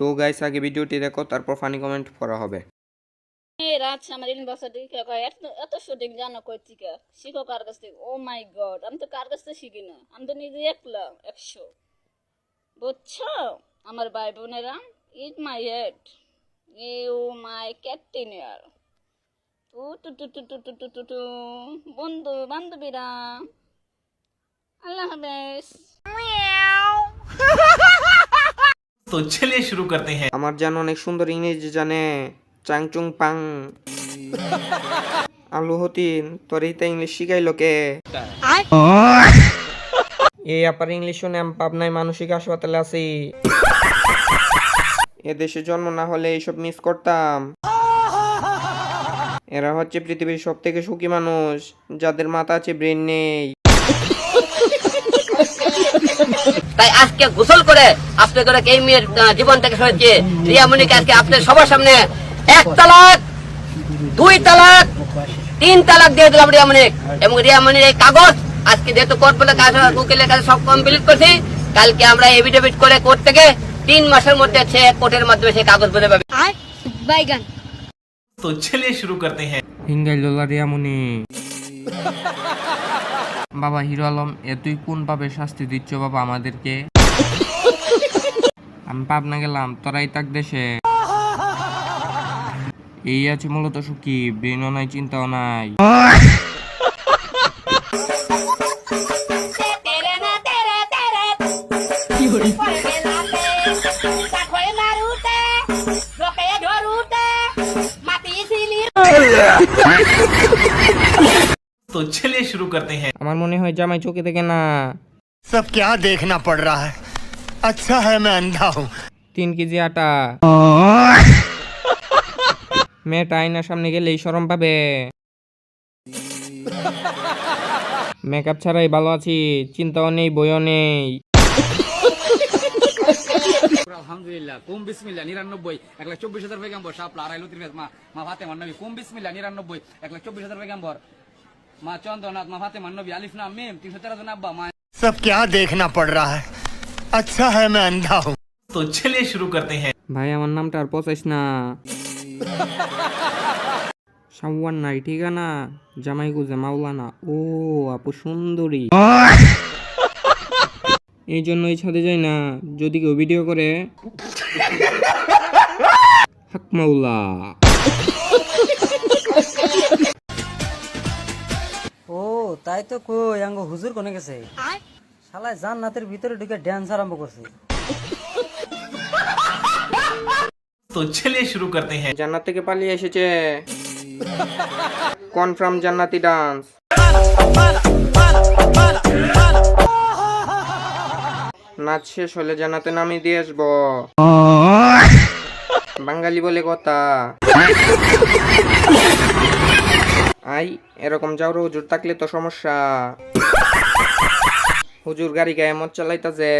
তো গাইস আগে ভিডিওটি দেখো, তারপর ফানি কমেন্ট করা হবে। আমার এত শুটিং জানো কই থেকে? শিখো কার কাছ থেকে? ও মাই গড আমি তো কার কাছ থেকে শিখি না? আমি তো নিজে একলা, একশো। বুঝছ? আমার ভাই বোনেরা is my head you my ক্যাপ্টেনিয়ার to to to to to to to to to বন্ধু, বান্ধবীরা, আল্লাহ হাফেজ। তো চলে শুরু করতে হ্যাঁ আমার যেন অনেক সুন্দর ইংরেজি জানে, চাংচুং পাং। আলু হতিন, তোর ইতা ইংলিশ শিখাই লোকে এই আপার ইংলিশ শুনে আমি পাবনায় মানসিক হাসপাতালে আছি। এদেশে জন্ম না হলে এইসব মিস করতাম। এরা হচ্ছে পৃথিবীর সব থেকে সুখী মানুষ, যাদের মাথা আছে ব্রেন নেই। তাই আজকে গোসল করে আপনি করে এই মেয়ের জীবনটাকে রিয়া মনিকে আজকে আপনার সবার সামনে এক তালাক দুই তালাক তিন তালাক দিয়ে দিলাম রিয়া মনিক এবং রিয়া মনির এই কাগজ আজকে যেহেতু কোর্টবেলা কাজ উকিলের কাছে সব কমপ্লিট করছি কালকে আমরা এভিডেভিট করে কোর্ট থেকে তিন মাসের মধ্যে সে কোর্টের মাধ্যমে সে কাগজ বেরোবে বাইগান। তো চলে শুরু করতে হ্যাঁ। হিঙ্গাই লোলা রিয়ামণি। বাবা, হিরো আলম, এ তুই কোন পাবে শাস্তি দিচ্ছ বাবা আমাদেরকে? আমি পাবনা গেলাম, তোরাই তাক দেশে। এই আছে মূলত সুখী, ব্রেনও নাই, চিন্তাও নাই। तो चलिए शुरू करते हैं আমার মনে হয় জামাই চোখে দেখে না सब क्या देखना पड़ रहा है अच्छा है मैं अंधा हूँ তিন কেজি আটা মেয়েটা আয়নার সামনে গেলেই সরম পাবে মেকআপ ছাড়াই ভালো আছি চিন্তাও নেই বইও নেই আলহামদুলিল্লাহ কুম বিসমিল্লাহ নিরানব্বই এক লাখ চব্বিশ হাজার পেগাম্বর শাপলা আড়াইলো ত্রিবেদ মা মা ফাতে মান্নবী কুম বিসমিল্লাহ নিরানব্বই এক লাখ চব্বিশ হাজার পেগাম্বর মা চন্দ্রনাথ মা ফাতে মান্নবী আলিফ নাম মিম তিনশো তেরো জন আব্বা মা सब क्या देखना पड़ रहा है अच्छा है मैं अंधा हूँ तो चलिए शुरू करते हैं ভাই আমার নামটা আর পচাইস না সাওয়ান নাই ঠিকানা জামাই গুজে মাওলানা ও আপু সুন্দরী এই জন্যই ছাদে যাই না যদি কেউ ভিডিও করে হাক তাই তো কই আঙ্গ হুজুর কোনে গেছে? শালায় জান্নাতের ভিতরে ঢুকে ড্যান্স আরম্ভ করছে। তো চলে শুরু করতে হ্যাঁ। জান্নাত থেকে পালিয়ে এসেছে। কনফার্ম জান্নাতি ডান্স নাচ শেষ হলে জান্নাতে নামিয়ে দিয়ে আসব। বাঙালি বলে কথা। আই এরকম যাওর হুজুর থাকলে তো সমস্যা। হুজুর গাড়ি গায়ে মদ চালাইতাছে।